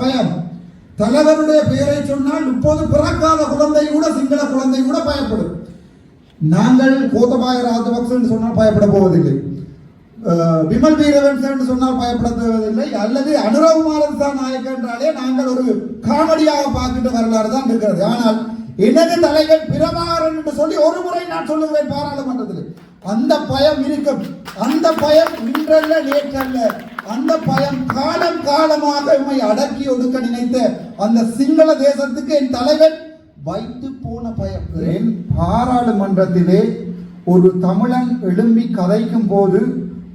பயம். தலைவருடைய பெயரை சொன்னால் இப்போது பிறக்காத குழந்தை கூட சிங்கள குழந்தை கூட பயப்படும். நாங்கள் கோத்தபாய ராஜபக்சன் சொன்னால் பயப்பட போவதில்லை. விமல் வீரவன்சன் சொன்னால் பயப்பட தேவதில்லை அல்லது அனுரகுமாரன் தான் நாயக் என்றாலே நாங்கள் ஒரு காமெடியாக பார்க்கின்ற வரலாறு தான் இருக்கிறது. ஆனால் எனது தலைவர் பிரபாகரன் என்று சொல்லி ஒரு முறை நான் சொல்லுகிறேன் பாராளுமன்றத்தில். அந்த பயம் இருக்கும். அந்த பயம் இன்றல்ல நேற்றல்ல. அந்த பயம் காலம் காலமாக உண்மை அடக்கி ஒடுக்க நினைத்த அந்த சிங்கள தேசத்துக்கு என் தலைவன் வைத்து போன பயம். என் பாராளுமன்றத்திலே ஒரு தமிழன் எழும்பி கதைக்கும் போது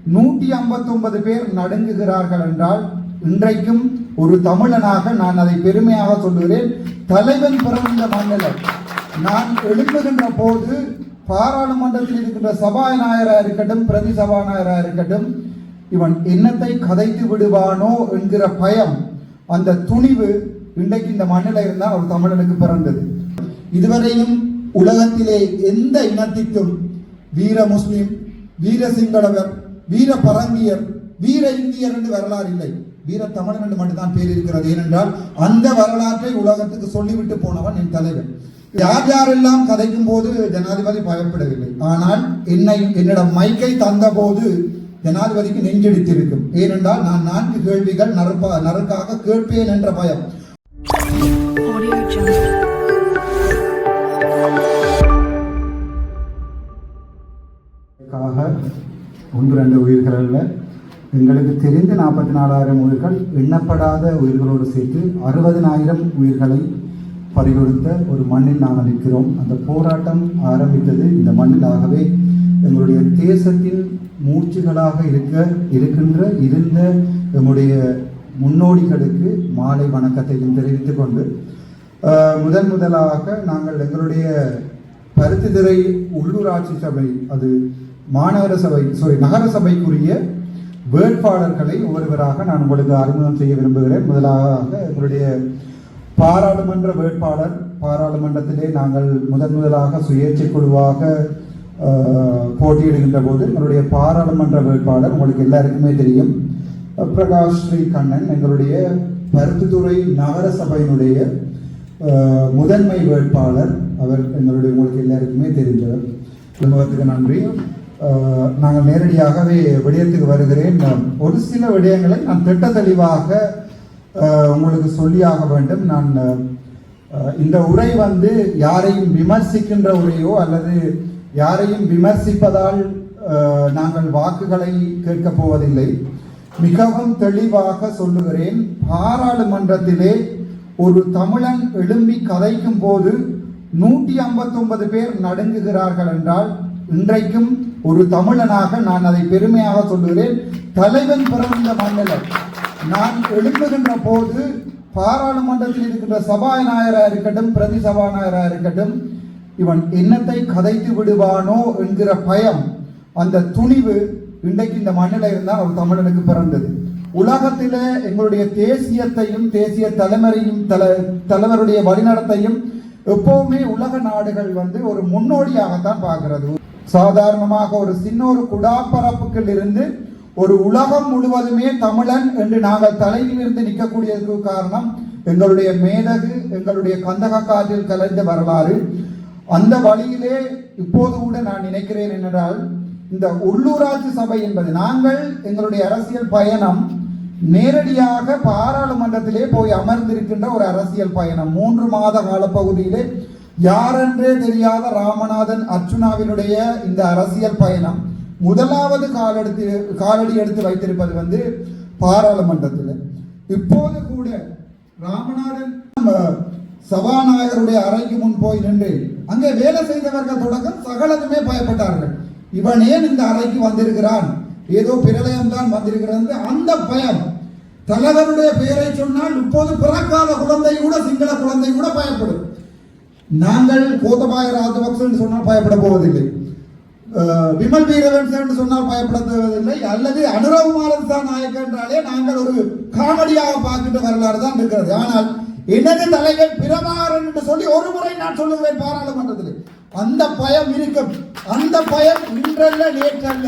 நூற்றி ஐம்பத்தொன்பது பேர் நடுங்குகிறார்கள் என்றால் இன்றைக்கும் ஒரு தமிழனாக நான் அதை பெருமையாக சொல்லுகிறேன். தலைவன் பிறந்த மண்ணில் நான் எழுப்புகின்ற போது பாராளுமன்றத்தில் இருக்கின்ற சபாநாயகராக இருக்கட்டும் பிரதி சபாநாயகராக இருக்கட்டும் இவன் என்னத்தை கதைத்து விடுவானோ என்கிற பயம் அந்த துணிவு இன்றைக்கு இந்த மண்ணில் இருந்தால் ஒரு தமிழனுக்கு பிறந்தது. இதுவரையும் உலகத்திலே எந்த இனத்திற்கும் வீர முஸ்லிம் வீர சிங்களவர் வீர பரங்கியர் வீர இந்தியர் என்று வரலாறு இல்லை. வீர தமிழன் என்று மட்டும்தான் பேர் இருக்கிறது. ஏனென்றால் அந்த வரலாற்றை உலகத்துக்கு சொல்லிவிட்டு போனவன் என் தலைவன். யார் யாரெல்லாம் கதைக்கும் போது ஜனாதிபதி பயப்படவில்லை. ஆனால் என்னை என்னிடம் மைக்கை தந்த போது ஜனாதிபதிக்கு நெஞ்செடுத்திருக்கும் ஏனென்றால் நான் நான்கு கேள்விகள் நறுப்பா நறுக்காக கேட்பேன் என்ற பயம். ஒன்று ரெண்டு உயிர்கள் அல்ல. எங்களுக்கு தெரிந்த நாற்பத்தி நாலாயிரம் உயிர்கள் எண்ணப்படாத உயிர்களோடு சேர்த்து அறுபதினாயிரம் உயிர்களை பறிகொடுத்த ஒரு மண்ணில் நாங்கள் நிற்கிறோம். அந்த போராட்டம் ஆரம்பித்தது இந்த மண்ணில் ஆகவே எங்களுடைய தேசத்தின் மூச்சுகளாக இருக்க இருக்கின்ற இருந்த எங்களுடைய முன்னோடிகளுக்கு மாலை வணக்கத்தையும் தெரிவித்துக் கொண்டு முதன் முதலாக நாங்கள் எங்களுடைய பருத்தித்துறை உள்ளூராட்சி சபை அது மாநகர சபை சாரி நகர சபைக்குரிய வேட்பாளர்களை ஒவ்வொருவராக நான் உங்களுக்கு அறிமுகம் செய்ய விரும்புகிறேன். முதலாக எங்களுடைய பாராளுமன்ற வேட்பாளர் பாராளுமன்றத்திலே நாங்கள் முதன் முதலாக சுயேட்சை குழுவாக போட்டியிடுகின்ற போது எங்களுடைய பாராளுமன்ற வேட்பாளர் உங்களுக்கு எல்லாருக்குமே தெரியும். பிரகாஷ் ஸ்ரீ கண்ணன் எங்களுடைய பருத்தித்துறை நகர சபையினுடைய முதன்மை வேட்பாளர். அவர் எங்களுடைய உங்களுக்கு எல்லாருக்குமே தெரிந்தவர் குடும்பத்துக்கு நன்றி. நாங்கள் நேரடியாகவே விடயத்துக்கு வருகிறேன். ஒரு சில விடயங்களை நான் திட்ட தெளிவாக உங்களுக்கு சொல்லியாக வேண்டும். நான் இந்த உரை வந்து யாரையும் விமர்சிக்கின்ற உரையோ அல்லது யாரையும் விமர்சிப்பதால் நாங்கள் வாக்குகளை கேட்கப் போவதில்லை. மிகவும் தெளிவாக சொல்லுகிறேன் பாராளுமன்றத்திலே ஒரு தமிழன் எழும்பி கதைக்கும் போது நூற்றி ஐம்பத்தொன்பது பேர் நடுங்குகிறார்கள் என்றால் இன்றைக்கும் ஒரு தமிழனாக நான் அதை பெருமையாக சொல்லுகிறேன். தலைவன் பிறந்த மண்ணில் நான் எழுப்புகின்ற போது பாராளுமன்றத்தில் இருக்கின்ற சபாநாயகராக இருக்கட்டும் பிரதி சபாநாயகராக இருக்கட்டும் இவன் என்னத்தை கதைத்து விடுவானோ என்கிற பயம் அந்த துணிவு இன்றைக்கு இந்த மண்ணில் இருந்தால் ஒரு தமிழனுக்கு பிறந்தது. உலகத்தில் எங்களுடைய தேசியத்தையும் தேசிய தலைமறையும் தல தலைவருடைய வழிநடத்தையும் எப்பவுமே உலக நாடுகள் வந்து ஒரு முன்னோடியாகத்தான் பார்க்கிறது. சாதாரணமாக ஒரு சின்ன ஒரு குடாப்பரப்புக்குள் இருந்து ஒரு உலகம் முழுவதுமே தமிழன் என்று நாங்கள் தலையிலிருந்து நிற்கக்கூடியதற்கு காரணம் எங்களுடைய மேதகு எங்களுடைய கந்தக காற்றில் கலைந்த வரலாறு. அந்த வழியிலே இப்போது கூட நான் நினைக்கிறேன் என்றால் இந்த உள்ளூராட்சி சபை என்பது நாங்கள் எங்களுடைய அரசியல் பயணம் நேரடியாக பாராளுமன்றத்திலே போய் அமர்ந்திருக்கின்ற ஒரு அரசியல் பயணம். மூன்று மாத கால பகுதியிலே யாரென்றே தெரியாத ராமநாதன் அர்ச்சுனாவினுடைய இந்த அரசியல் பயணம். முதலாவது காலெடுத்து காலடி எடுத்து வைத்திருப்பது வந்து பாராளுமன்றத்தில். இப்போது கூட ராமநாதன் நம்ம சபாநாயகருடைய அறைக்கு முன் போய் நின்று அங்கே வேலை செய்தவர்கள் தொடக்கம் சகலதுமே பயப்பட்டார்கள். இவன் ஏன் இந்த அறைக்கு வந்திருக்கிறான்? ஏதோ பிரளயம் தான் வந்திருக்கிறது. அந்த பயம். தலைவருடைய பெயரை சொன்னால் இப்போது பிறக்காத குழந்தை கூட சிங்கள குழந்தை கூட பயப்படும். நாங்கள் கோத்தபாய ராஜபக்சன் சொன்னால் பயப்பட போவதில்லை. விமல் வீரவன்சன் சொன்னால் பயப்பட தேவதில்லை அல்லது அனுரகுமாரன் தான் நாயக் என்றாலே நாங்கள் ஒரு காமெடியாக பார்க்கின்ற வரலாறு தான் இருக்கிறது. ஆனால் எனது தலைவர் பிரபாகரன் என்று சொல்லி ஒரு முறை நான் சொல்லுவேன் பாராளுமன்றத்தில். அந்த பயம் இருக்கும். அந்த பயம் இன்றல்ல நேற்றல்ல.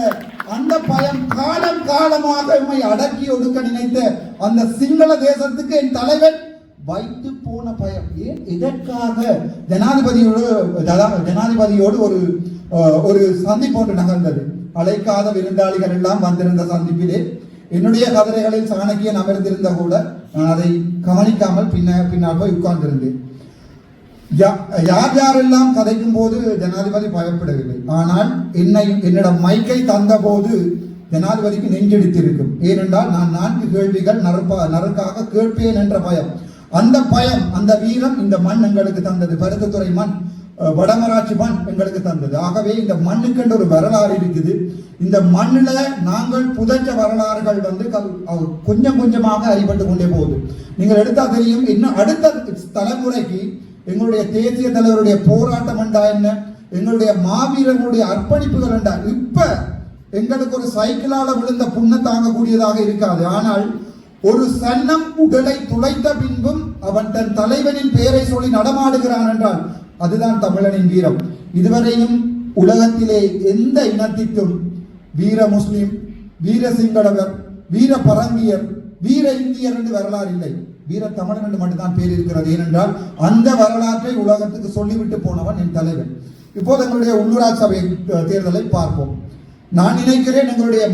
அந்த பயம் காலம் காலமாக உண்மை அடக்கி ஒடுக்க நினைத்த அந்த சிங்கள தேசத்துக்கு என் தலைவன் வைத்து போன பயம். ஏன்? எதற்காக? ஜனாதிபதியோடு ஜனாதிபதியோடு ஒரு ஒரு சந்திப்பு ஒன்று நகர்ந்தது. அழைக்காத விருந்தாளிகள் எல்லாம் வந்திருந்த சந்திப்பிலே. என்னுடைய கதிரைகளில் சாணக்கியன் அமர்ந்திருந்த கூட நான் அதை கவனிக்காமல் பின்ன பின்னால் போய் உட்கார்ந்திருந்தேன். யா- யார் யாரெல்லாம் கதைக்கும் போது ஜனாதிபதி பயப்படவில்லை. ஆனால் என்னை என்னிடம் மைக்கை தந்த போது ஜனாதிபதிக்கு நெஞ்செடுத்திருக்கும். ஏனென்றால் நான் நான்கு கேள்விகள் நறுப்பா நறுக்காக கேட்பேன் என்ற பயம். அந்த பயம் அந்த வீரம் இந்த மண் எங்களுக்கு தந்தது. பருத்தத்துறை மண். வடமராட்சி மண் எங்களுக்கு தந்தது. ஆகவே இந்த மண்ணுக்கென்று ஒரு வரலாறு இருக்குது. இந்த மண்ணில் நாங்கள் புதைச்ச வரலாறுகள் வந்து கொஞ்சம் கொஞ்சமாக அறிபட்டு கொண்டே போகுது. நீங்கள் எடுத்தா தெரியும் இன்னும் அடுத்த தலைமுறைக்கு எங்களுடைய தேசிய தலைவருடைய போராட்டம் என்றா என்ன? எங்களுடைய மாவீரர்களுடைய அர்ப்பணிப்புகள் என்றா? இப்ப எங்களுக்கு ஒரு சைக்கிளால விழுந்த புண்ணை தாங்கக்கூடியதாக இருக்காது. ஆனால் ஒரு சன்னம் உடலை துளைத்த பின்பும் அவன் தன் தலைவனின் பெயரை சொல்லி நடமாடுகிறான் என்றால் அதுதான் தமிழனின் வீரம். இதுவரையும் உலகத்திலே எந்த இனத்திற்கும் வீர முஸ்லிம் வீர சிங்களவர் வீர பரங்கியர் வீர இந்தியர் என்று வரலாறு இல்லை. வீர தமிழன் என்று மட்டும்தான் பேர் இருக்கிறது. ஏனென்றால் அந்த வரலாற்றை உலகத்துக்கு சொல்லிவிட்டு போனவன் என் தலைவன். இப்போது எங்களுடைய உள்ளூராட்சி சபை தேர்தலை பார்ப்போம். நான் நினைக்கிறேன் எங்களுடைய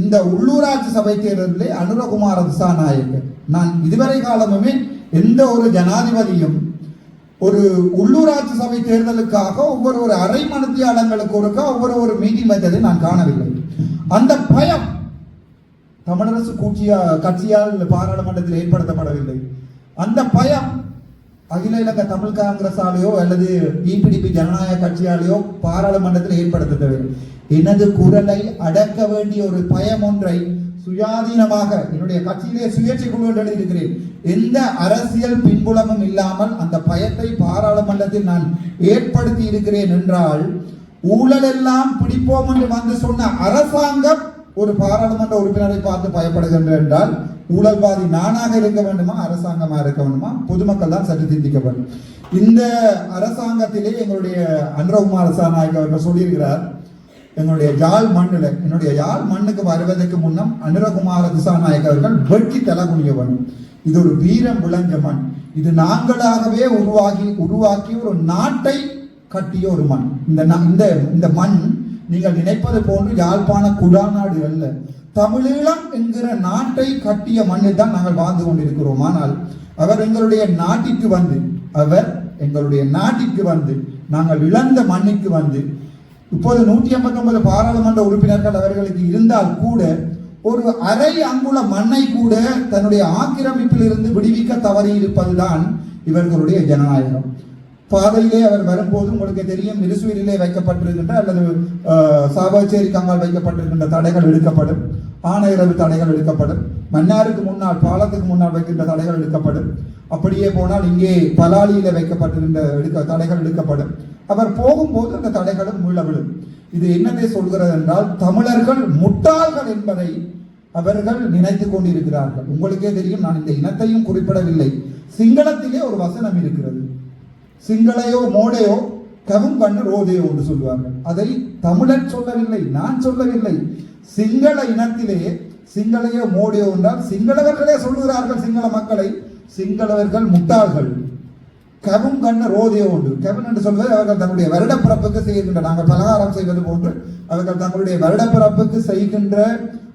இந்த உள்ளூராட்சி சபை தேர்தலிலே அனுரகுமார திசாநாயக்கர் நான் இதுவரை காலமுமே எந்த ஒரு ஜனாதிபதியும் ஒரு உள்ளூராட்சி சபை தேர்தலுக்காக ஒவ்வொரு ஒரு அரை மனத்தியாளங்களுக்கு ஒருக்கா ஒவ்வொரு ஒரு மீட்டிங் வைத்ததை நான் காணவில்லை. அந்த பயம் தமிழரசு கூட்சியா கட்சியால் பாராளுமன்றத்தில் ஏற்படுத்தப்படவில்லை. அந்த பயம் அகில இலங்கை தமிழ் காங்கிரஸாலேயோ அல்லது இபிடிபி ஜனநாயக கட்சியாலேயோ பாராளுமன்றத்தில் ஏற்படுத்தவில்லை. எனது குரலை அடக்க வேண்டிய ஒரு பயம் ஒன்றை சுயாதீனமாக என்னுடைய கட்சியிலே சுயேட்சை குழு என்று எழுதியிருக்கிறேன். எந்த அரசியல் பின்புலமும் இல்லாமல் அந்த பயத்தை பாராளுமன்றத்தில் நான் ஏற்படுத்தி இருக்கிறேன் என்றால் ஊழல் எல்லாம் பிடிப்போம் என்று வந்து சொன்ன அரசாங்கம் ஒரு பாராளுமன்ற உறுப்பினரை பார்த்து பயப்படுகின்ற என்றால் ஊழல்வாதி நானாக இருக்க வேண்டுமா அரசாங்கமா இருக்க வேண்டுமா? பொதுமக்கள் தான் சற்று சிந்திக்க வேண்டும் இந்த அரசாங்கத்திலே எங்களுடைய அன்றகுமார் சாநாயக் அவர்கள் சொல்லியிருக்கிறார் எங்களுடைய யாழ் மண்ணில் என்னுடைய யாழ் மண்ணுக்கு வருவதற்கு முன்னம் அனுரகுமார திசாநாயக் அவர்கள் வெட்டி தலை குனிய இது ஒரு வீரம் விளஞ்ச மண். இது நாங்களாகவே உருவாகி உருவாக்கி ஒரு நாட்டை கட்டிய ஒரு மண். இந்த இந்த இந்த மண் நீங்கள் நினைப்பது போன்று யாழ்ப்பாண குடாநாடு அல்ல. தமிழீழம் என்கிற நாட்டை கட்டிய மண்ணில் தான் நாங்கள் வாழ்ந்து கொண்டிருக்கிறோம். ஆனால் அவர் எங்களுடைய நாட்டிற்கு வந்து அவர் எங்களுடைய நாட்டிற்கு வந்து நாங்கள் இழந்த மண்ணிற்கு வந்து இப்போது நூற்றி ஐம்பத்தொன்பது பாராளுமன்ற உறுப்பினர்கள் அவர்களுக்கு இருந்தால் கூட ஒரு அரை அங்குல மண்ணை கூட தன்னுடைய ஆக்கிரமிப்பில் இருந்து விடுவிக்க தவறி இருப்பதுதான் இவர்களுடைய ஜனநாயகம். பாதையிலே அவர் வரும்போது உங்களுக்கு தெரியும் மிருசுவிலே வைக்கப்பட்டிருக்கின்ற அல்லது சாபாச்சேரி கங்கால் வைக்கப்பட்டிருக்கின்ற தடைகள் எடுக்கப்படும். ஆணையரவு தடைகள் எடுக்கப்படும். மன்னாருக்கு முன்னால் பாலத்துக்கு முன்னால் வைக்கின்ற தடைகள் எடுக்கப்படும். அப்படியே போனால் இங்கே பலாலியில வைக்கப்பட்டிருந்த எடுக்க தடைகள் எடுக்கப்படும். அவர் போகும்போது அந்த தடைகளும் மீள இது என்னதை சொல்கிறது என்றால் தமிழர்கள் முட்டாள்கள் என்பதை அவர்கள் நினைத்து கொண்டிருக்கிறார்கள். உங்களுக்கே தெரியும் நான் இந்த இனத்தையும் குறிப்பிடவில்லை. சிங்களத்திலே ஒரு வசனம் இருக்கிறது. சிங்களையோ மோடையோ கவும் கண்ணு ரோதையோ என்று சொல்வார்கள் அதை தமிழர் சொல்லவில்லை நான் சொல்லவில்லை. சிங்கள இனத்திலே சிங்களையோ மோடியோ என்றால் சிங்களவர்களே சொல்லுகிறார்கள் சிங்கள மக்களை. சிங்களவர்கள் முட்டாள்கள். கவும் கண்ண ரோதையோ உண்டு. கவன் என்று சொல்வது அவர்கள் தங்களுடைய வருடப்பிறப்புக்கு செய்கின்ற நாங்கள் பலகாரம் செய்வது போன்று அவர்கள் தங்களுடைய வருடப்பிறப்புக்கு செய்கின்ற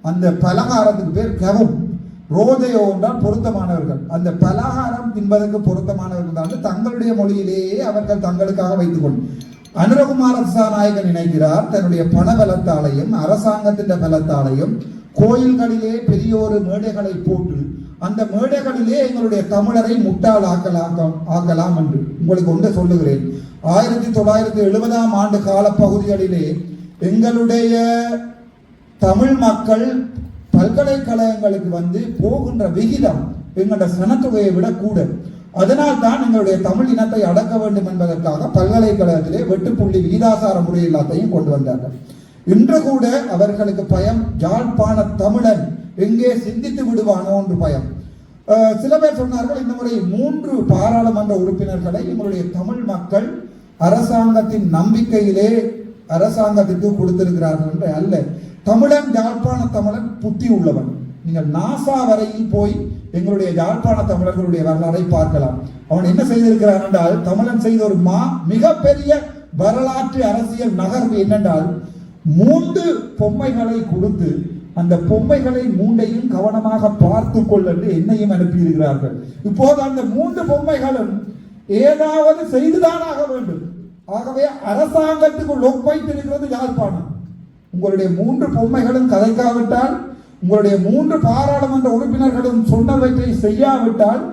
அந்த பலகாரத்துக்கு பேர் கவும். ரோதையோ என்றால் பொருத்தமானவர்கள். அந்த பலகாரம் தின்பதற்கு பொருத்தமானவர்கள் தான் தங்களுடைய மொழியிலேயே அவர்கள் தங்களுக்காக வைத்துக் கொண்டு அனுரகுமார நாயகன் நினைக்கிறார் தன்னுடைய பண பலத்தாலையும் அரசாங்கத்தின் பலத்தாலையும் கோயில்களிலே பெரிய ஒரு மேடைகளை போட்டு அந்த மேடைகளிலே எங்களுடைய தமிழரை முட்டாள் ஆக்கலாம் ஆக்கலாம் என்று உங்களுக்கு ஒன்று சொல்லுகிறேன். ஆயிரத்தி தொள்ளாயிரத்தி எழுபதாம் ஆண்டு காலப்பகுதிகளிலே எங்களுடைய தமிழ் மக்கள் பல்கலைக்கழகங்களுக்கு வந்து போகின்ற விகிதம் எங்களோட சனத்தொகையை விட கூட. அதனால் தான் எங்களுடைய தமிழ் இனத்தை அடக்க வேண்டும் என்பதற்காக பல்கலைக்கழகத்திலே வெட்டுப்புள்ளி விகிதாசார முறை எல்லாத்தையும் கொண்டு வந்தார்கள். இன்று கூட அவர்களுக்கு பயம் யாழ்ப்பாண தமிழன் எங்கே சிந்தித்து விடுவானோ என்று பயம். சில பேர் சொன்னார்கள் இந்த முறை மூன்று பாராளுமன்ற உறுப்பினர்களை எங்களுடைய தமிழ் மக்கள் அரசாங்கத்தின் நம்பிக்கையிலே அரசாங்கத்திற்கு கொடுத்திருக்கிறார்கள் என்று அல்ல. தமிழன் யாழ்ப்பாண தமிழன் புத்தி உள்ளவன். நீங்கள் நாசா வரையில் போய் எங்களுடைய யாழ்ப்பாண தமிழர்களுடைய வரலாறை பார்க்கலாம். அவன் என்ன செய்திருக்கிறான் என்றால் தமிழன் செய்த ஒரு மா மிகப்பெரிய வரலாற்று அரசியல் நகர்வு என்னென்றால் மூன்று பொம்மைகளை கொடுத்து அந்த பொம்மைகளை மூண்டையும் கவனமாக பார்த்து கொள் என்று என்னையும் அனுப்பியிருக்கிறார்கள். இப்போது அந்த மூன்று பொம்மைகளும் ஏதாவது செய்துதானாக வேண்டும். ஆகவே அரசாங்கத்துக்கு லொக் வைத்திருக்கிறது யாழ்ப்பாணம். உங்களுடைய மூன்று பொம்மைகளும் கதைக்காவிட்டால் உங்களுடைய மூன்று பாராளுமன்ற உறுப்பினர்களும் சொன்னவற்றை செய்யாவிட்டால்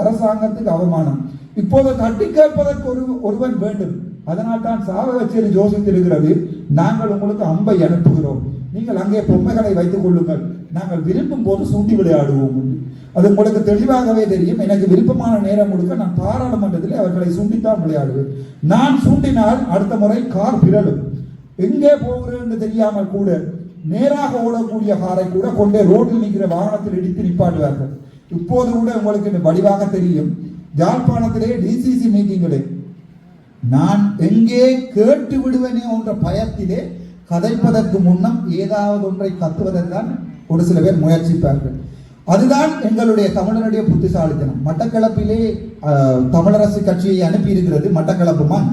அரசாங்கத்துக்கு அவமானம். இப்போது தட்டி கேட்பதற்கு ஒரு ஒருவன் வேண்டும். அதனால் தான் சாவகச்சேரி யோசித்திருக்கிறது நாங்கள் உங்களுக்கு அம்பை அனுப்புகிறோம். நீங்கள் அங்கே பொம்மைகளை வைத்துக் கொள்ளுங்கள். நாங்கள் விரும்பும் போது சூண்டி விளையாடுவோம். அது உங்களுக்கு தெளிவாகவே தெரியும். எனக்கு விருப்பமான நேரம் முழுக்க நான் பாராளுமன்றத்தில் அவர்களை சூண்டித்தான் விளையாடுவேன். நான் சூண்டினால் அடுத்த முறை கார் பிறலும். எங்கே போகிறேன்னு தெரியாமல் கூட நேராக ஓடக்கூடிய காரை கூட கொண்டே ரோட்டில் நிற்கிற வாகனத்தில் இடித்து நிப்பாட்டுவார்கள். இப்போது கூட உங்களுக்கு வடிவாக தெரியும். யாழ்ப்பாணத்திலே டிசிசி மீட்டிங்களே நான் எங்கே கேட்டு விடுவேனே என்ற பயத்திலே கதைப்பதற்கு முன்னம் ஏதாவது ஒன்றை கத்துவதற்கான் ஒரு சில பேர் முயற்சிப்பார்கள். அதுதான் எங்களுடைய தமிழனுடைய புத்திசாலித்தனம். மட்டக்களப்பிலே தமிழரசு கட்சியை அனுப்பி இருக்கிறது மட்டக்களப்பு மண்.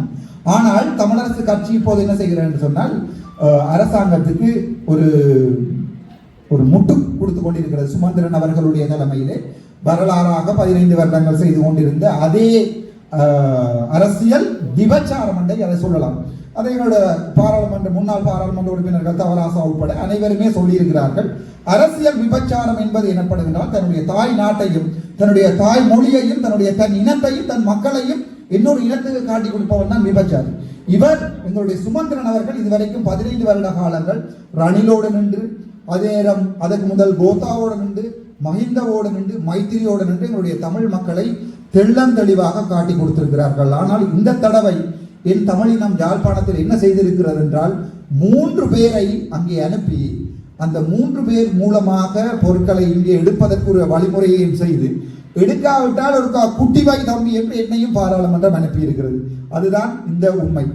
ஆனால் தமிழரசு கட்சி இப்போது என்ன செய்கிறேன் என்று சொன்னால் அரசாங்கத்துக்கு ஒரு ஒரு முட்டு கொடுத்து கொண்டிருக்கிறது. சுமந்திரன் அவர்களுடைய தலைமையிலே வரலாறாக பதினைந்து வருடங்கள் செய்து கொண்டிருந்த அதே அரசியல் விபச்சாரம் என்றே அதை சொல்லலாம். அதை என்னோட பாராளுமன்ற முன்னாள் பாராளுமன்ற உறுப்பினர்கள் தவராசா உட்பட அனைவருமே சொல்லியிருக்கிறார்கள். அரசியல் விபச்சாரம் என்பது எனப்படுகின்றால் தன்னுடைய தாய் நாட்டையும் தன்னுடைய தாய் மொழியையும் தன்னுடைய தன் இனத்தையும் தன் மக்களையும் இன்னொரு இனத்துக்கு காட்டி கொடுப்பவன் தான் விபச்சாரி. இவர் எங்களுடைய சுமந்திரன் அவர்கள் இதுவரைக்கும் பதினைந்து வருட காலங்கள் ரணிலோடு நின்று அதே நேரம் அதற்கு முதல் கோத்தாவோடு நின்று மஹிந்தவோடு நின்று மைத்திரியோடு நின்று எங்களுடைய தமிழ் மக்களை தெள்ளந்தெளிவாக காட்டி கொடுத்திருக்கிறார்கள். ஆனால் இந்த தடவை என் தமிழினம் யாழ்ப்பாணத்தில் என்ன செய்திருக்கிறது என்றால் மூன்று பேரை அங்கே அனுப்பி அந்த மூன்று பேர் மூலமாக பொருட்களை இங்கே எடுப்பதற்கு ஒரு வழிமுறையையும் செய்து எடுக்காவிட்டால் ஒரு கா- குட்டி வாய் தம்பி என்று என்னையும் பாராளுமன்றம் அனுப்பியிருக்கிறது. அதுதான் இந்த உண்மை.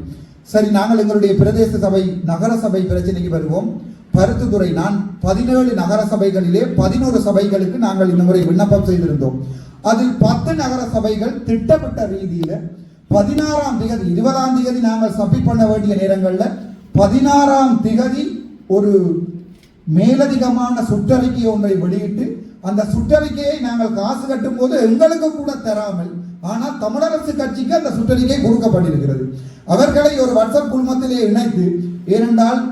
சரி நாங்கள் எங்களுடைய பிரதேச சபை நகர சபை பிரச்சனைக்கு வருவோம். பருத்துத்துறை நான் பதினேழு நகர சபைகளிலே பதினோரு சபைகளுக்கு நாங்கள் இந்த முறை விண்ணப்பம் செய்திருந்தோம். அதில் பத்து நகர சபைகள் திட்டமிட்ட ரீதியில் பதினாறாம் திகதி இருபதாம் திகதி நாங்கள் சப்மிட் பண்ண வேண்டிய நேரங்களில் பதினாறாம் திகதி ஒரு மேலதிகமான சுற்றறிக்கை ஒன்றை வெளியிட்டு அந்த சுற்றறிக்கையை நாங்கள் காசு கட்டும் போது எங்களுக்கு கூட தராமல் ஆனால் தமிழரசு கட்சிக்கு அந்த சுற்றறிக்கை கொடுக்கப்பட்டிருக்கிறது. அவர்களை ஒரு வாட்ஸ்அப் குழுமத்திலே இணைத்து ஏனென்றால்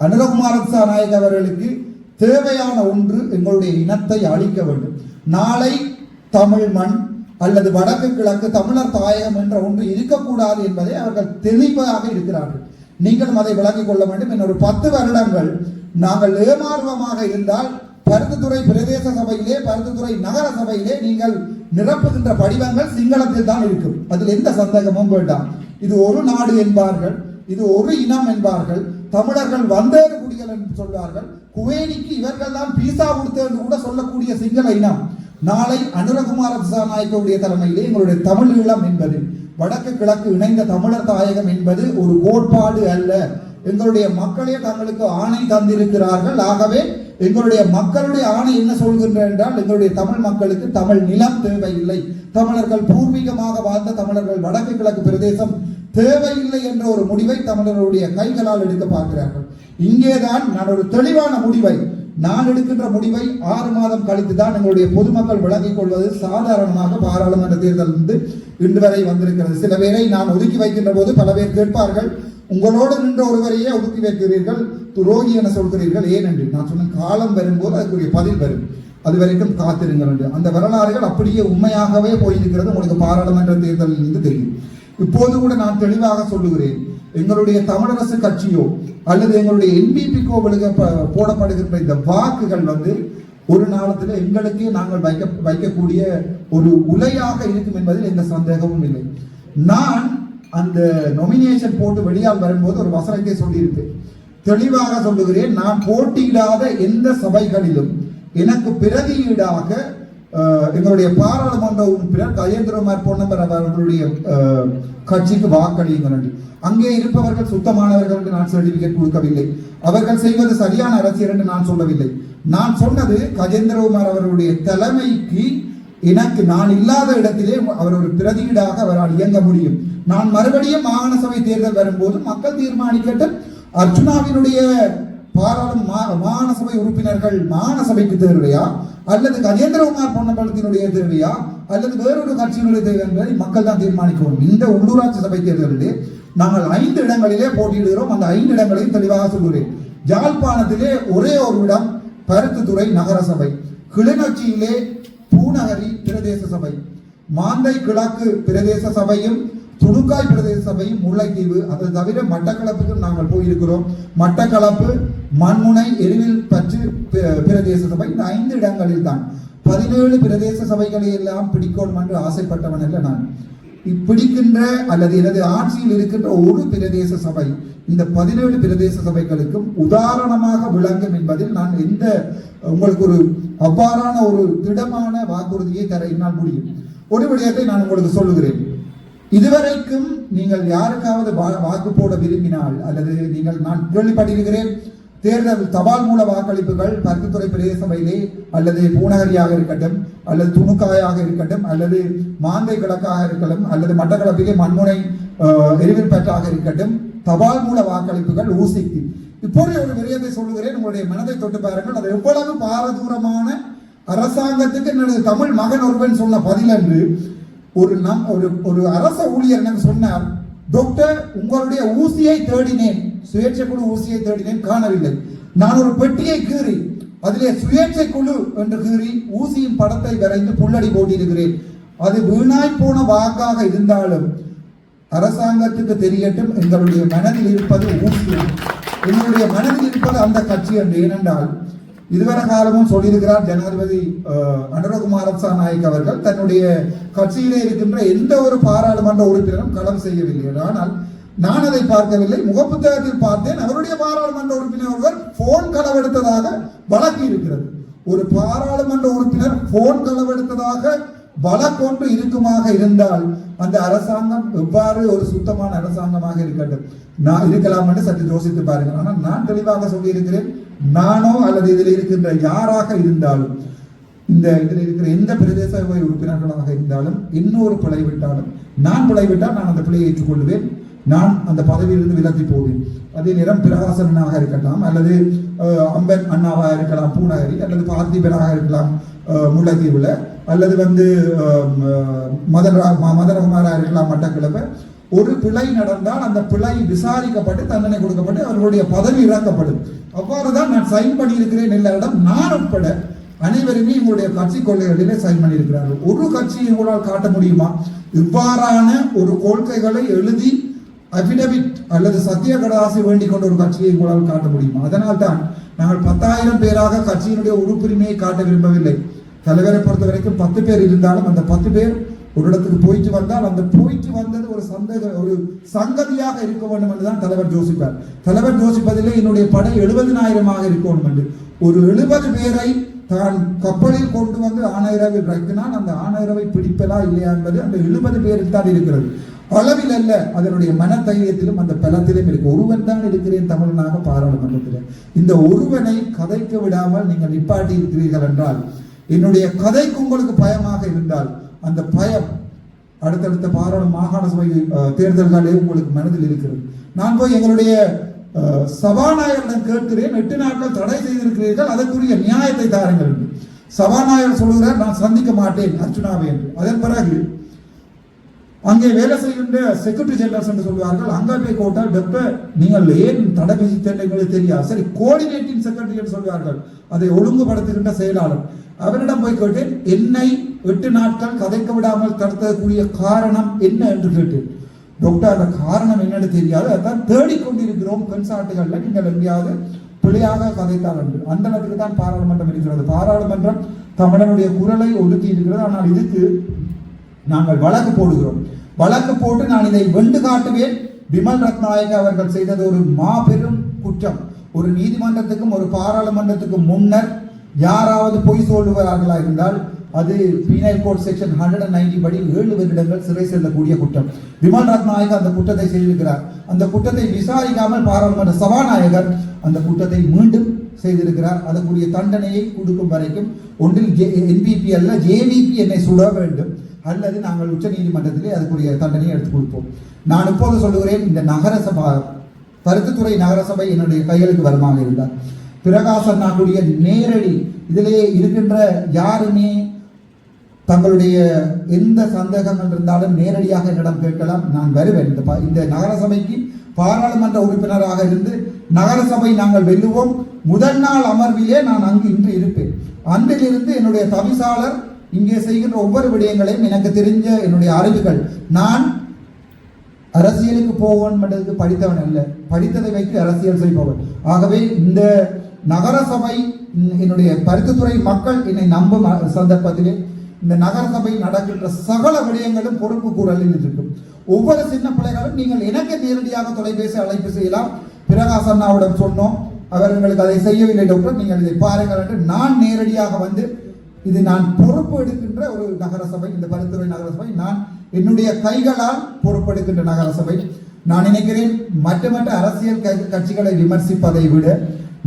அனுரகுமார நாயக் அவர்களுக்கு தேவையான ஒன்று எங்களுடைய இனத்தை அழிக்க வேண்டும். நாளை தமிழ் மண் அல்லது வடக்கு கிழக்கு தமிழர் தாயகம் என்ற ஒன்று இருக்கக்கூடாது என்பதை அவர்கள் தெளிவாக இருக்கிறார்கள். நீங்களும் அதை விளங்கிக் கொள்ள வேண்டும். இன்னொரு பத்து வருடங்கள் நாங்கள் ஏமார்வமாக இருந்தால் பருத்துத்துறை பிரதேச சபையிலே பருத்துத்துறை நகர சபையிலே நீங்கள் நிரப்புகின்ற படிவங்கள் சிங்களத்தில் தான் இருக்கும். அதில் எந்த சந்தேகமும் வேண்டாம். இது ஒரு நாடு என்பார்கள் இது ஒரு இனம் என்பார்கள். தமிழர்கள் வந்தேறு குடிகள் என்று சொல்வார்கள். குவேனிக்கு இவர்கள் தான் பீசா கொடுத்தேன் என்று கூட சொல்லக்கூடிய சிங்கள இனம். நாளை அனுரகுமார திசாநாயக்கவுடைய தலைமையிலே எங்களுடைய தமிழ் ஈழம் என்பது வடக்கு கிழக்கு இணைந்த தமிழர் தாயகம் என்பது ஒரு கோட்பாடு அல்ல. எங்களுடைய மக்களே தங்களுக்கு ஆணை தந்திருக்கிறார்கள். ஆகவே எங்களுடைய மக்களுடைய ஆணை என்ன சொல்கின்ற என்றால் எங்களுடைய தமிழ் மக்களுக்கு தமிழ் நிலம் தேவையில்லை. தமிழர்கள் பூர்வீகமாக வாழ்ந்த தமிழர்கள் வடக்கு கிழக்கு பிரதேசம் தேவையில்லை என்ற ஒரு முடிவை தமிழர்களுடைய கைகளால் எடுக்க பார்க்கிறார்கள். இங்கேதான் நான் ஒரு தெளிவான முடிவை நான் எடுக்கின்ற முடிவை ஆறு மாதம் கழித்து தான் எங்களுடைய பொதுமக்கள் விளங்கிக் கொள்வது சாதாரணமாக பாராளுமன்ற தேர்தல் இருந்து இன்று வரை வந்திருக்கிறது. சில பேரை நான் ஒதுக்கி வைக்கின்ற போது பல பேர் கேட்பார்கள் உங்களோடு நின்ற ஒருவரையே ஒதுக்கி வைக்கிறீர்கள் துரோகி என சொல்கிறீர்கள் ஏன்? என்று. நான் சொன்ன காலம் வரும்போது அதுக்குரிய பதில் வரும். அது வரைக்கும் காத்திருங்கள் என்று. அந்த வரலாறுகள் அப்படியே உண்மையாகவே போயிருக்கிறது. உங்களுக்கு பாராளுமன்ற தேர்தலில் இருந்து தெரியும். இப்போது கூட நான் தெளிவாக சொல்லுகிறேன் எங்களுடைய தமிழரசு கட்சியோ அல்லது எங்களுடைய என்பிபிக்கோ விழுக ப- போடப்படுகின்ற இந்த வாக்குகள் வந்து ஒரு நாளத்தில் எங்களுக்கே நாங்கள் வைக்க வைக்கக்கூடிய ஒரு உலையாக இருக்கும் என்பதில் எந்த சந்தேகமும் இல்லை. நான் அந்த நொமினேஷன் போட்டு வெளியால் வரும்போது ஒரு வசனத்தை சொல்லியிருப்பேன். தெளிவாக சொல்லுகிறேன் நான் போட்டியிடாத எந்த சபைகளிலும் எனக்கு பிரதியீடாக எங்களுடைய பாராளுமன்ற உறுப்பினர் கஜேந்திரகுமார் பொன்னம்பர் அவர்களுடைய கட்சிக்கு வாக்களியுங்கள் அங்கே இருப்பவர்கள் சுத்தமானவர்கள் என்று நான் சர்டிபிகேட் கொடுக்கவில்லை. அவர்கள் செய்வது சரியான அரசியல் என்று நான் சொல்லவில்லை. நான் சொன்னது கஜேந்திரகுமார் அவர்களுடைய தலைமைக்கு எனக்கு நான் இல்லாத இடத்திலே அவர் ஒரு பிரதியீடாக அவரால் இயங்க முடியும். நான் மறுபடியும் மாகாண சபை தேர்தல் வரும்போது மக்கள் தீர்மானிக்கட்டும். அர்ஜுனாவினுடைய பாராளும் மா- உறுப்பினர்கள் மாகாண சபைக்கு தேவையா அல்லது கஜேந்திரகுமார் பொன்னம்பலத்தினுடைய தேவையா அல்லது வேறொரு கட்சியினுடைய தேவை என்பதை மக்கள் தான் தீர்மானிக்கவும் இந்த உள்ளூராட்சி சபை தேர்தலிலே நாங்கள் ஐந்து இடங்களிலே போட்டியிடுகிறோம். அந்த ஐந்து இடங்களையும் தெளிவாக சொல்கிறேன் யாழ்ப்பாணத்திலே ஒரே ஒரு இடம் பருத்துத்துறை நகரசபை. கிளிநொச்சியிலே பூநகரி பிரதேச சபை. மாந்தை கிழக்கு பிரதேச சபையும் துணுக்காய் பிரதேச சபையும் முல்லைத்தீவு அதை தவிர மட்டக்களப்புக்கும் நாங்கள் போயிருக்கிறோம். மட்டக்களப்பு மண்முனை எருவில் பற்று பிரதேச சபை இந்த ஐந்து இடங்களில் தான். பதினேழு பிரதேச சபைகளை எல்லாம் பிடிக்கணும் என்று ஆசைப்பட்டவன் அல்ல நான். பிடிக்கின்ற அல்லது எனது ஆட்சியில் இருக்கின்ற ஒரு பிரதேச சபை இந்த பதினேழு பிரதேச சபைகளுக்கும் உதாரணமாக விளங்கும் என்பதில் நான் எந்த உங்களுக்கு ஒரு அவ்வாறான ஒரு திடமான வாக்குறுதியை தர என்னால் முடியும். ஒரு விடயத்தை நான் உங்களுக்கு சொல்லுகிறேன். இதுவரைக்கும் நீங்கள் யாருக்காவது வாக்கு போட விரும்பினால் அல்லது நீங்கள் நான் கேள்விப்பட்டிருக்கிறேன் தேர்தல் தபால் மூல வாக்களிப்புகள் பருத்தித்துறை பிரதேச சபையிலே அல்லது பூநகரியாக இருக்கட்டும் அல்லது துணுக்காயாக இருக்கட்டும் அல்லது மாந்தை கிழக்காக இருக்கட்டும் அல்லது மட்டக்களப்பிலே மண்முனை எரிவிற்பற்றாக பெற்றாக இருக்கட்டும் தபால் மூல வாக்களிப்புகள் ஊசிக்கு. இப்போது ஒரு விரயத்தை சொல்லுகிறேன் உங்களுடைய மனதை தொட்டு பாருங்கள். அது எவ்வளவு பாரதூரமான அரசாங்கத்துக்கு என்னுடைய தமிழ் மகன் ஒருவன் சொன்ன பதில் என்று ஒரு நம் ஒரு ஒரு அரச ஊழியர் எனக்கு சொன்னார் டாக்டர் உங்களுடைய ஊசியை தேடினேன். சுயேட்சை குழு ஊசியை தேடினேன் காணவில்லை. நான் ஒரு பெட்டியை கீறி அதிலே சுயேட்சை குழு என்று கீறி ஊசியின் படத்தை வரைந்து புல்லடி போட்டிருக்கிறேன். அது வீணாய் போன வாக்காக இருந்தாலும் அரசாங்கத்துக்கு தெரியட்டும் எங்களுடைய மனதில் இருப்பது ஊசி எங்களுடைய மனதில் இருப்பது அந்த கட்சி என்று ஏனென்றால் இதுவரை காலமும் சொல்லியிருக்கிறார் ஜனாதிபதி அனுரகுமார நாயக் அவர்கள். தன்னுடைய கட்சியிலே இருக்கின்ற எந்த ஒரு பாராளுமன்ற உறுப்பினரும் களம் செய்யவில்லை. ஆனால் நான் அதை பார்க்கவில்லை. முகப்புத்தகத்தில் பார்த்தேன். அவருடைய பாராளுமன்ற உறுப்பினர் ஒருவர் போன் களவெடுத்ததாக வழக்கு இருக்கிறது ஒரு பாராளுமன்ற உறுப்பினர் போன் களவெடுத்ததாக வழக்கொன்று இருக்குமாக இருந்தால் அந்த அரசாங்கம் எவ்வாறு ஒரு சுத்தமான அரசாங்கமாக இருக்கட்டும். நான் இருக்கலாம் என்று சற்று யோசித்து பாருங்கள். ஆனால் நான் தெளிவாக சொல்லியிருக்கிறேன். நானோ அல்லது இதில் இருக்கின்ற யாராக இருந்தாலும் இந்த இதில் இருக்கிற எந்த பிரதேச சபை உறுப்பினர்களாக இருந்தாலும் இன்னொரு பிழை விட்டாலும் நான் பிழை விட்டால் நான் அந்த பிழையை ஏற்றுக்கொள்வேன். நான் அந்த பதவியிலிருந்து விலகி போவேன். அதே நேரம் பிரகாசனாக இருக்கலாம் அல்லது அம்பன் அண்ணாவாக இருக்கலாம் பூநகரி அல்லது பார்த்திபனாக இருக்கலாம் முல்லைத்தீவில் அல்லது வந்து மதன் மதனகுமாராக இருக்கலாம் மட்டக்கிழப்ப ஒரு பிழை நடந்தால் அந்த பிழை விசாரிக்கப்பட்டு தண்டனை கொடுக்கப்பட்டு அவர்களுடைய பதவி இழக்கப்படும் அவ்வாறு தான் நான் சைன் பண்ணியிருக்கிறேன் எல்லாரிடம் நான் உட்பட அனைவருமே உங்களுடைய கட்சி கொள்கைகளிலே சைன் பண்ணியிருக்கிறார்கள். ஒரு கட்சியை உங்களால் காட்ட முடியுமா? இவ்வாறான ஒரு கொள்கைகளை எழுதி அபிடவிட் அல்லது சத்திய கடதாசி வேண்டிக் கொண்ட ஒரு கட்சியை உங்களால் காட்ட முடியுமா? அதனால் தான் நாங்கள் பத்தாயிரம் பேராக கட்சியினுடைய உறுப்புரிமையை காட்ட விரும்பவில்லை. தலைவரை பொறுத்த வரைக்கும் பத்து பேர் இருந்தாலும் அந்த பத்து பேர் ஒரு இடத்துக்கு போயிட்டு வந்தால் அந்த போயிட்டு வந்தது ஒரு சந்தேக ஒரு சங்கதியாக இருக்க வேண்டும் என்றுதான் தலைவர் ஜோசிப்பார் தலைவர் ஜோசிப்பதிலே என்னுடைய படை எழுபதினாயிரமாக இருக்கணும் என்று. ஒரு எழுபது பேரை தான் கப்பலில் கொண்டு வந்து ஆணையரவை வைக்கினால் அந்த ஆணையரவை பிடிப்பதா இல்லையா என்பது அந்த எழுபது பேரில் தான் இருக்கிறது. அளவில் அல்ல அதனுடைய மனதைரியத்திலும் அந்த பலத்திலும் இருக்கு. ஒருவன் தான் இருக்கிறேன் தமிழனாக பாராளுமன்றத்தில். இந்த ஒருவனை கதைக்க விடாமல் நீங்கள் நிப்பாட்டி இருக்கிறீர்கள் என்றால் என்னுடைய கதைக்கு உங்களுக்கு பயமாக இருந்தால் அந்த பயம் அடுத்தடுத்த பாராளுமன்ற மாகாண சபை தேர்தல்களே உங்களுக்கு மனதில் இருக்கிறது. நான் போய் எங்களுடைய சபாநாயகரிடம் கேட்கிறேன் எட்டு நாட்கள் தடை செய்திருக்கிறீர்கள் அதற்குரிய நியாயத்தை தாருங்கள் என்று. சபாநாயகர் சொல்லுகிறார் நான் சந்திக்க மாட்டேன் அர்ச்சுனாவை என்று. அதன் பிறகு அங்கே வேலை செய்கின்ற செக்யூரிட்டி ஜெனரல்ஸ் என்று சொல்வார்கள் அங்கே போய் கோட்டால் டாக்டர் நீங்கள் ஏன் தடை விதித்தேன் தெரியாது சரி கோஆர்டினேட்டிங் செக்ரட்டரி என்று சொல்வார்கள். அதை ஒழுங்குபடுத்துகின்ற செயலாளர். அவரிடம் போய் கேட்டேன் என்னை எட்டு நாட்கள் கதைக்க விடாமல் தடுத்தக்கூடிய காரணம் என்ன என்று கேட்டேன். டாக்டர் அந்த காரணம் என்னன்னு தெரியாது. அதான் தேடிக்கொண்டிருக்கிறோம் பெண்சாட்டுகள்ல நீங்கள் எங்கேயாவது பிழையாக கதைத்தால் என்று அந்த இடத்துக்கு தான் பாராளுமன்றம் இருக்கிறது. பாராளுமன்றம் தமிழனுடைய குரலை ஒதுக்கி இருக்கிறது. ஆனால் இதுக்கு நாங்கள் வழக்கு போடுகிறோம். வழக்கு போட்டு நான் இதை வெண்டு காட்டுவேன். விமல் ரத்நாயக அவர்கள் செய்தது ஒரு மாபெரும் குற்றம். ஒரு நீதிமன்றத்துக்கும் ஒரு பாராளுமன்றத்துக்கும் முன்னர் யாராவது பொய் சொல்லுவார்களா இருந்தால் அது penal code section hundred and ninety படி ஏழு வருடங்கள் சிறை செல்லக்கூடிய குற்றம். விமல் ரத்நாயகர் அந்த குற்றத்தை செய்திருக்கிறார். அந்த குற்றத்தை விசாரிக்காமல் பாராளுமன்ற சபாநாயகர் அந்த குற்றத்தை மீண்டும் செய்திருக்கிறார். அதற்குரிய தண்டனையை கொடுக்கும் வரைக்கும் ஒன்றில் என்பிபி அல்ல ஜேவிபி என்னை சுட வேண்டும். அல்லது நாங்கள் உச்ச நீதிமன்றத்திலே அதுக்குரிய தண்டனையை எடுத்துக் கொடுப்போம். நான் இப்போது சொல்லுகிறேன் இந்த நகரசபா பருத்தித்துறை நகரசபை என்னுடைய கைகளுக்கு வருமாக இருந்தார் பிரகாசன் நாக்குடைய நேரடி இதிலே இருக்கின்ற யாருமே தங்களுடைய எந்த சந்தேகங்கள் இருந்தாலும் நேரடியாக என்னிடம் கேட்கலாம். நான் வருவேன். இந்த ப- இந்த நகரசபைக்கு பாராளுமன்ற உறுப்பினராக இருந்து நகரசபை நாங்கள் வெல்லுவோம். முதல் நாள் அமர்விலே நான் அங்கு இன்று இருப்பேன். அன்றிலிருந்து என்னுடைய தவிசாளர் இங்கே செய்கின்ற ஒவ்வொரு விடயங்களையும் எனக்கு தெரிஞ்ச என்னுடைய அறிவுகள். நான் அரசியலுக்கு போவோம் என்பதற்கு படித்தவன் அல்ல. படித்ததை வைத்து அரசியல் செய்பவன். ஆகவே இந்த நகரசபை என்னுடைய பருத்துத்துறை மக்கள் என்னை நம்பும் சந்தர்ப்பத்திலே இந்த நகரசபை நடக்கின்ற சகல விடயங்களும் பொறுப்பு கூறலில் இருக்கும் ஒவ்வொரு சின்ன பிள்ளைகளும் நீங்கள் எனக்கு நேரடியாக தொலைபேசி அழைப்பு செய்யலாம். பிரகாஷ் அண்ணாவிடம் சொன்னோம். அவர் எங்களுக்கு அதை செய்யவில்லை டாக்டர் நீங்கள் இதை பாருங்கள் என்று நான் நேரடியாக வந்து இது நான் பொறுப்பு எடுக்கின்ற ஒரு நகரசபை இந்த பரிந்துரை நகரசபை. நான் என்னுடைய கைகளால் பொறுப்பெடுக்கின்ற நகரசபை. நான் நினைக்கிறேன் மற்ற மற்ற அரசியல் கட்சிகளை விமர்சிப்பதை விட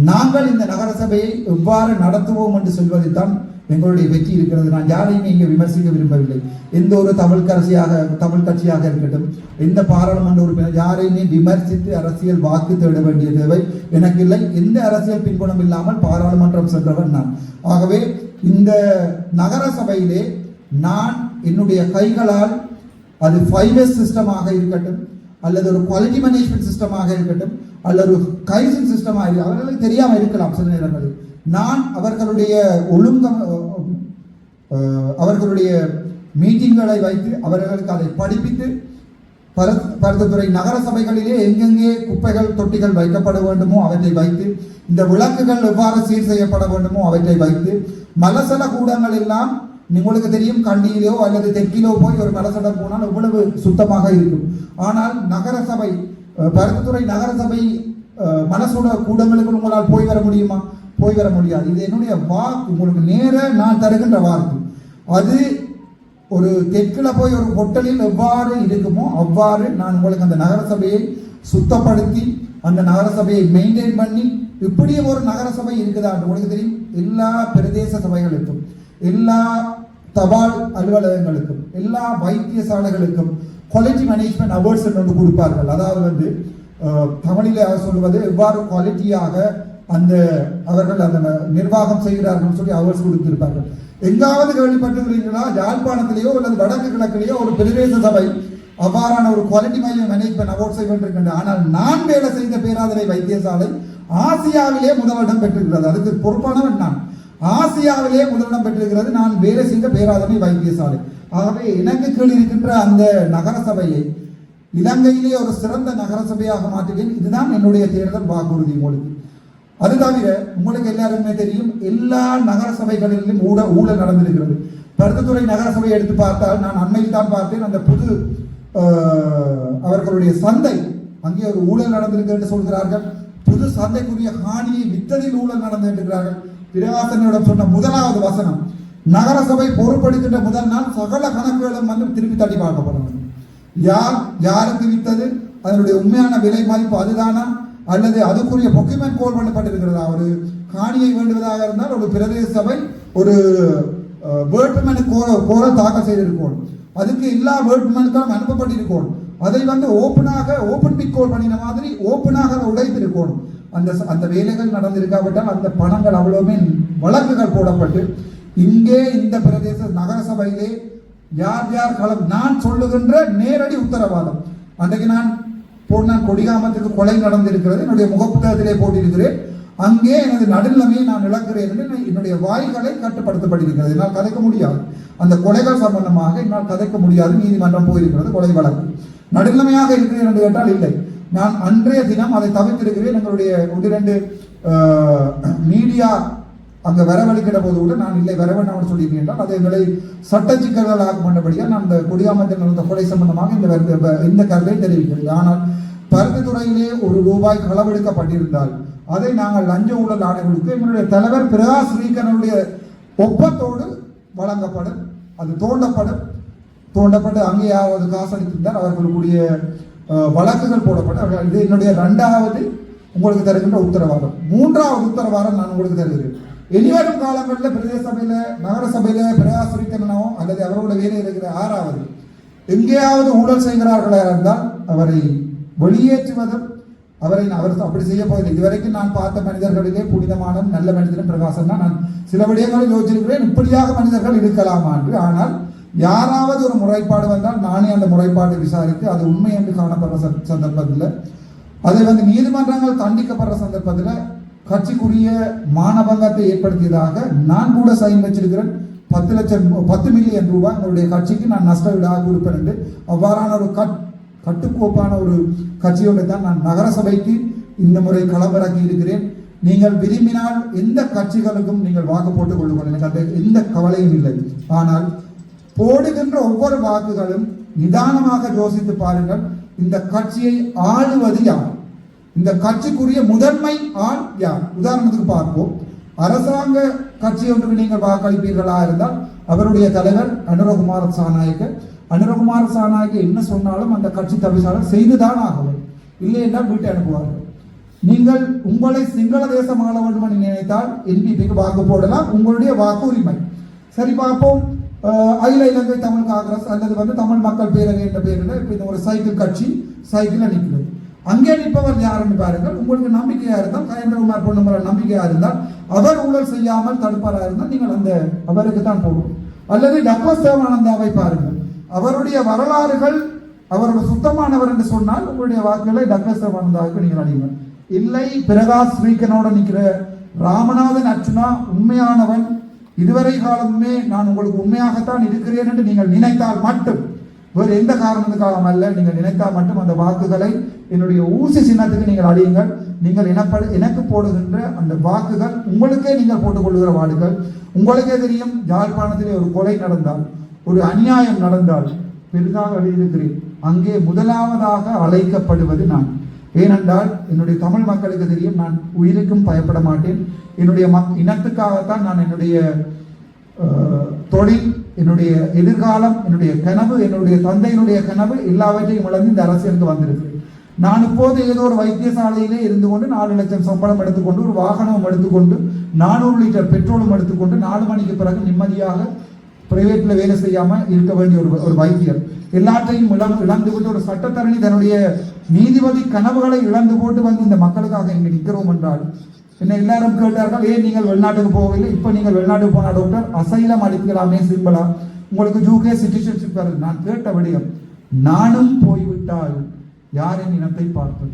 நாங்கள் இந்த நகரசபையை எவ்வாறு நடத்துவோம் என்று சொல்வதைத்தான் எங்களுடைய வெற்றி இருக்கிறது. நான் யாரையும் இங்கே விமர்சிக்க விரும்பவில்லை. எந்த ஒரு தமிழ் கட்சியாக தமிழ் கட்சியாக இருக்கட்டும் எந்த பாராளுமன்ற உறுப்பினர் யாரையுமே விமர்சித்து அரசியல் வாக்கு தேட வேண்டிய தேவை எனக்கு இல்லை. எந்த அரசியல் பின்புணம் இல்லாமல் பாராளுமன்றம் சென்றவன் நான். ஆகவே இந்த நகர சபையிலே நான் என்னுடைய கைகளால் அது ஃபைவ் எஸ் சிஸ்டமாக இருக்கட்டும் அல்லது ஒரு குவாலிட்டி மேனேஜ்மெண்ட் சிஸ்டமாக இருக்கட்டும் அல்லது ஒரு கைசன் சிஸ்டமாக இருக்கு அவர்களுக்கு தெரியாமல் இருக்கலாம் சில நேரங்களில். நான் அவர்களுடைய ஒழுங்கம் அவர்களுடைய மீட்டிங்களை வைத்து அவர்களுக்கு அதை படிப்பித்து பரத் பருத்தத்துறை நகர சபைகளிலே எங்கெங்கே குப்பைகள் தொட்டிகள் வைக்கப்பட வேண்டுமோ அவற்றை வைத்து இந்த விளக்குகள் எவ்வாறு சீர் செய்யப்பட வேண்டுமோ அவற்றை வைத்து மலசல கூடங்கள் எல்லாம் உங்களுக்கு தெரியும் கண்டியிலோ அல்லது தெற்கிலோ போய் ஒரு மலசல போனால் எவ்வளவு சுத்தமாக இருக்கும். ஆனால் நகர சபை பருத்தத்துறை நகர சபை மனசோட மனசுட கூடங்களுக்கு உங்களால் போய் வர முடியுமா? போய் வர முடியாது. இது என்னுடைய வாக்கு. உங்களுக்கு நேராக நான் தருகின்ற வாக்கு. அது ஒரு தெற்கில் போய் ஒரு ஹோட்டலில் எவ்வாறு இருக்குமோ அவ்வாறு நான் உங்களுக்கு அந்த நகரசபையை சுத்தப்படுத்தி அந்த நகரசபையை மெயின்டைன் பண்ணி இப்படியே ஒரு நகரசபை இருக்குதா உங்களுக்கு தெரியும்? எல்லா பிரதேச சபைகளுக்கும் எல்லா தபால் அலுவலகங்களுக்கும் எல்லா வைத்தியசாலைகளுக்கும் குவாலிட்டி மேனேஜ்மெண்ட் அவார்ட்ஸ் ஒன்று கொடுப்பார்கள். அதாவது வந்து தமிழில் சொல்வது எவ்வாறு குவாலிட்டியாக அந்த அவர்கள் அந்த நிர்வாகம் செய்கிறார்கள் சொல்லி அவர்ஸ் கொடுத்திருப்பார்கள். எங்காவது கேள்விப்பட்டிருக்கிறீங்களா யாழ்ப்பாணத்திலேயோ அல்லது வடக்கு கிழக்கிலேயோ ஒரு பிரதேச சபை அவ்வாறான ஒரு குவாலிட்டி மையம் மேனேஜ்மெண்ட் அவார்ட் செய்கின்றன ஆனால் நான் வேலை செய்த பேராதனை வைத்தியசாலை ஆசியாவிலே முதலிடம் பெற்றிருக்கிறது. அதுக்கு பொறுப்பானவன் நான். ஆசியாவிலே முதலிடம் பெற்றிருக்கிறது நான் வேலை செய்த பேராதனை வைத்தியசாலை. ஆகவே எனக்கு கீழ் இருக்கின்ற அந்த நகர சபையை இலங்கையிலே ஒரு சிறந்த நகர சபையாக மாற்றுகிறேன் இதுதான் என்னுடைய தேர்தல் வாக்குறுதி மொழி அது தவிர உங்களுக்கு எல்லாருக்குமே தெரியும் எல்லா நகர சபைகளிலும் ஊழ ஊழல் நடந்திருக்கிறது. பருத்தத்துறை நகர சபையை எடுத்து பார்த்தால் நான் அண்மையில் தான் பார்த்தேன் அந்த புது அவர்களுடைய சந்தை அங்கே ஒரு ஊழல் நடந்திருக்கு என்று சொல்கிறார்கள். புது சந்தைக்குரிய ஹானியை வித்ததில் ஊழல் நடந்திருக்கிறார்கள் பிரகாசனிடம் சொன்ன முதலாவது வசனம் நகரசபை பொறுப்படுகின்ற முதல் நாள் சகல கணக்குகளும் வந்து திருப்பி தட்டி பார்க்கப்படணும் யார் யாருக்கு வித்தது அதனுடைய உண்மையான விலை மதிப்பு அதுதானா? அல்லது அதுக்குரிய பொக்கிமெண்ட் கோல் பண்ணப்பட்டிருக்கிறதா ஒரு காணியை வேண்டுவதாக இருந்தால் ஒரு பிரதேச சபை ஒரு வேட்புமனு கோர கோர தாக்கல் செய்திருக்கோம். அதுக்கு எல்லா வேட்புமனுக்களும் அனுப்பப்பட்டிருக்கோம். அதை வந்து ஓப்பனாக ஓப்பன் பிக் கோல் பண்ணின மாதிரி ஓப்பனாக அதை உடைத்திருக்கணும் அந்த அந்த வேலைகள் நடந்திருக்காவிட்டால் அந்த பணங்கள் அவ்வளவுமே வழக்குகள் போடப்பட்டு இங்கே இந்த பிரதேச நகரசபையிலே யார் யார் களம் நான் சொல்லுகின்ற நேரடி உத்தரவாதம். அன்றைக்கு நான் போனான் கொடிகாமத்துக்கு கொலை நடந்திருக்கிறது. என்னுடைய முகப்புத்தகத்திலே போட்டிருக்கிறேன். அங்கே எனது நடுநிலைமையை நான் இழக்கிறேன் என்று என்னுடைய வாய்களை கட்டுப்படுத்தப்பட்டிருக்கிறது என்னால் கதைக்க முடியாது. அந்த கொலைகள் சம்பந்தமாக என்னால் கதைக்க முடியாது. நீதிமன்றம் போயிருக்கிறது கொலை வழக்கு. நடுநிலைமையாக இருக்கிறேன் என்று கேட்டால் இல்லை. நான் அன்றைய தினம் அதை தவிர்த்திருக்கிறேன். எங்களுடைய ஒன்று இரண்டு மீடியா அங்கே வரவழைக்கிற போது கூட நான் இல்லை வரவேண்டாம்னு சொல்லியிருக்கேன் என்றால் அதை எங்களை சட்ட சிக்கல்கள் ஆகும் பண்ணபடியாக நான் அந்த கொடியாமத்தில் நடந்த கொலை சம்பந்தமாக இந்த இந்த கருத்தை தெரிவிக்கிறது ஆனால் பருத்தித்துறையிலே ஒரு ரூபாய் களவெடுக்கப்பட்டிருந்தால் அதை நாங்கள் லஞ்ச ஊழல் ஆணைகளுக்கு எங்களுடைய தலைவர் பிரகாஷ் ஸ்ரீகரனுடைய ஒப்பத்தோடு வழங்கப்படும் அது தோண்டப்படும். தோண்டப்பட்டு அங்கேயாவது காசளித்திருந்தால் அவர்களுடைய வழக்குகள் போடப்படும் இது என்னுடைய ரெண்டாவது உங்களுக்கு தருகின்ற உத்தரவாதம். மூன்றாவது உத்தரவாதம் நான் உங்களுக்கு தருகிறேன். இனிவரும் காலங்களில் பிரதேச சபையில நகர சபையில பிரகாசிக்கணனோ அல்லது அவரோட வேலையில் இருக்கிற ஆறாவது எங்கேயாவது ஊழல் செய்கிறார்களாக இருந்தால் அவரை வெளியேற்றுவதும் அவரை அவர் அப்படி செய்ய போவதில்லை. இதுவரைக்கும் நான் பார்த்த மனிதர்களிலே புனிதமான நல்ல மனிதனும் பிரகாசம் தான். நான் சில விடயங்களை யோசிச்சிருக்கிறேன். இப்படியாக மனிதர்கள் இருக்கலாம் என்று. ஆனால் யாராவது ஒரு முறைப்பாடு வந்தால் நானே அந்த முறைப்பாட்டை விசாரித்து அது உண்மை என்று காணப்படுற சந்தர்ப்பத்தில் அதை வந்து நீதிமன்றங்கள் தண்டிக்கப்படுற சந்தர்ப்பத்தில் கட்சிக்குரிய மானபங்கத்தை ஏற்படுத்தியதாக நான் கூட சைன் வச்சிருக்கிறேன். பத்து லட்சம் பத்து மில்லியன் ரூபாய் என்னுடைய கட்சிக்கு நான் நஷ்ட விடாக கொடுப்பேன் என்று அவ்வாறான ஒரு கட் கட்டுக்கோப்பான ஒரு கட்சியோடு தான் நான் நகரசபைக்கு இந்த முறை களமிறக்கி இருக்கிறேன். நீங்கள் விரும்பினால் எந்த கட்சிகளுக்கும் நீங்கள் வாக்கு போட்டுக் கொள்ளுங்கள். எனக்கு அந்த எந்த கவலையும் இல்லை. ஆனால் போடுகின்ற ஒவ்வொரு வாக்குகளும் நிதானமாக யோசித்து பாருங்கள். இந்த கட்சியை ஆளுவது யார்? இந்த கட்சிக்குரிய முதன்மை ஆண் யார்? உதாரணத்துக்கு பார்ப்போம். அரசாங்க கட்சி ஒன்றுக்கு நீங்கள் வாக்களிப்பீர்களா இருந்தால் அவருடைய தலைவர் அனுரகுமார சாநாயக்க அனுரகுமார சாநாயக்க என்ன சொன்னாலும் அந்த கட்சி தவிசாளர் செய்துதான் ஆகவும் இல்லை என்றால் வீட்டை அனுப்புவார்கள். நீங்கள் உங்களை சிங்கள தேசம் ஆள வேண்டும் என்று நினைத்தால் என்பிபிக்கு வாக்கு போடலாம் உங்களுடைய வாக்குரிமை. சரி பார்ப்போம். அகில இலங்கை தமிழ் காங்கிரஸ் அல்லது வந்து தமிழ் மக்கள் பேரவை என்ற பேரில் இப்போ இந்த ஒரு சைக்கிள் கட்சி சைக்கிளில் நிற்கிறது. அங்கே நிற்பவர் யாருன்னு பாருங்கள். உங்களுக்கு நம்பிக்கையா இருந்தால் கயேந்திரகுமார் பொண்ணுமர நம்பிக்கையா இருந்தால் அவர் ஊழல் செய்யாமல் தடுப்பாரா இருந்தால் நீங்கள் அந்த அவருக்கு தான் போகும் அல்லது டக்ளஸ் தேவானந்தாவை பாருங்கள். அவருடைய வரலாறுகள் அவரோட சுத்தமானவர் என்று சொன்னால் உங்களுடைய வாக்குகளை டக்ளஸ் தேவானந்தாவுக்கு நீங்கள் அடையுங்கள் இல்லை பிரகாஷ் ஸ்ரீகனோட நிற்கிற ராமநாதன் அர்ச்சுனா உண்மையானவன். இதுவரை காலமுமே நான் உங்களுக்கு உண்மையாகத்தான் இருக்கிறேன் என்று நீங்கள் நினைத்தால் மட்டும் வேறு எந்த காரணத்துக்காகவும் அல்ல நீங்கள் நினைத்தால் மட்டும் அந்த வாக்குகளை என்னுடைய ஊசி சின்னத்துக்கு நீங்கள் அழியுங்கள் நீங்கள் எனப்படு எனக்கு போடுகின்ற அந்த வாக்குகள் உங்களுக்கே நீங்கள் போட்டுக்கொள்கிற வாக்குகள் உங்களுக்கே தெரியும் யாழ்ப்பாணத்திலே ஒரு கொலை நடந்தால் ஒரு அநியாயம் நடந்தால் பெரிதாக எழுதியிருக்கிறேன் அங்கே முதலாவதாக அழைக்கப்படுவது நான். ஏனென்றால் என்னுடைய தமிழ் மக்களுக்கு தெரியும் நான் உயிருக்கும் பயப்பட மாட்டேன். என்னுடைய மக் இனத்துக்காகத்தான் நான் என்னுடைய தொழில் என்னுடைய எதிர்காலம் என்னுடைய கனவு என்னுடைய தந்தையினுடைய கனவு எல்லாவற்றையும் இழந்து இந்த அரசியலுக்கு வந்திருக்கிறேன் நான் இப்போது ஏதோ ஒரு வைத்தியசாலையிலே இருந்து கொண்டு நாலு லட்சம் சம்பளம் எடுத்துக்கொண்டு ஒரு வாகனமும் எடுத்துக்கொண்டு நானூறு லிட்டர் பெட்ரோலும் எடுத்துக்கொண்டு நாலு மணிக்கு பிறகு நிம்மதியாக பிரைவேட்டில் வேலை செய்யாம இருக்க வேண்டிய ஒரு ஒரு வைத்தியர். எல்லாற்றையும் இழந்து இழந்து விட்டு ஒரு சட்டத்தரணி தன்னுடைய நீதிபதி கனவுகளை இழந்து போட்டு வந்து இந்த மக்களுக்காக இங்கே நிற்கிறோம் என்றால் என்ன எல்லாரும் கேட்டார்கள் ஏன் நீங்கள் வெளிநாட்டுக்கு போகவில்லை? இப்போ நீங்கள் வெளிநாட்டுக்கு போன டாக்டர் அசைலம் அளிக்கலாமே சிம்பிளா? உங்களுக்கு ஜூகே சிட்டிசன்ஷிப் வருது. நான் கேட்ட விடயம் நானும் போய்விட்டால் யாரின் இனத்தை பார்ப்பது?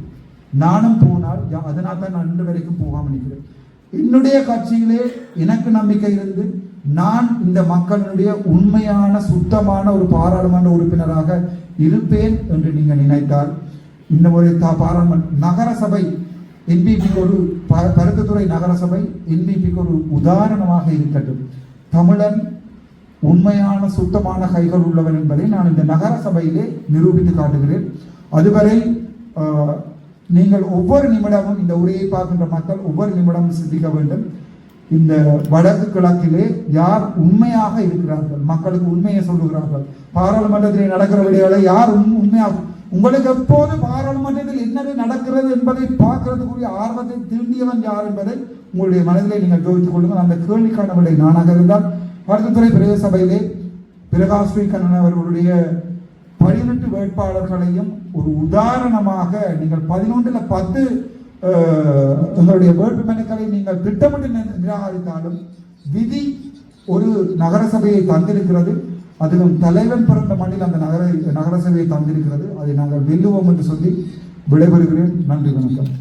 நானும் போனால் யா- அதனால் தான் நான் இன்று வரைக்கும் போகாமல் நிற்கிறேன். என்னுடைய கட்சியிலே எனக்கு நம்பிக்கை இருந்து நான் இந்த மக்களுடைய உண்மையான சுத்தமான ஒரு பாராளுமன்ற உறுப்பினராக இருப்பேன் என்று நீங்கள் நினைத்தால் இந்த ஒரு பாராளுமன்ற நகரசபை என்பிபி ஒரு ப- பருத்தித்துறை நகரசபை ஒரு உதாரணமாக இருக்கட்டும். தமிழன் உண்மையான சுத்தமான கைகள் உள்ளவன் என்பதை நான் இந்த நகர சபையிலே நிரூபித்து காட்டுகிறேன். அதுவரை நீங்கள் ஒவ்வொரு நிமிடமும் இந்த உரையை பார்க்கின்ற மக்கள் ஒவ்வொரு நிமிடமும் சிந்திக்க வேண்டும். இந்த வடக்கு கிழக்கிலே யார் உண்மையாக இருக்கிறார்கள்? மக்களுக்கு உண்மையை சொல்லுகிறார்கள். பாராளுமன்றத்திலே நடக்கிற விடைகளை யார் உண்- உண்மையாக உங்களுக்கு எப்போது பாராளுமன்றத்தில் என்னது நடக்கிறது என்பதை பார்க்கறதுக்குரிய ஆர்வத்தை தீண்டியவன் யார் என்பதை உங்களுடைய மனதிலே நீங்கள் ஜோதித்துக் கொள்ளுங்கள். அந்த கேள்விக்கான விடை நானாக இருந்தால் வருத்தத்துறை பிரதேச சபையிலே பிரகாஷ் கண்ணன் அவர்களுடைய பதினெட்டு வேட்பாளர்களையும் ஒரு உதாரணமாக நீங்கள் பதினொன்றுல பத்து அஹ், உங்களுடைய வேட்புமனுக்களை நீங்கள் திட்டமிட்டு நிராகரித்தாலும் விதி ஒரு நகரசபையை தந்திருக்கிறது. அதிலும் தலைவன் பிறந்த மண்ணில் அந்த நகர நகர சபையை தந்திருக்கிறது. அதை நாங்கள் வெல்லுவோம் என்று சொல்லி விடைபெறுகிறேன். நன்றி வணக்கம்.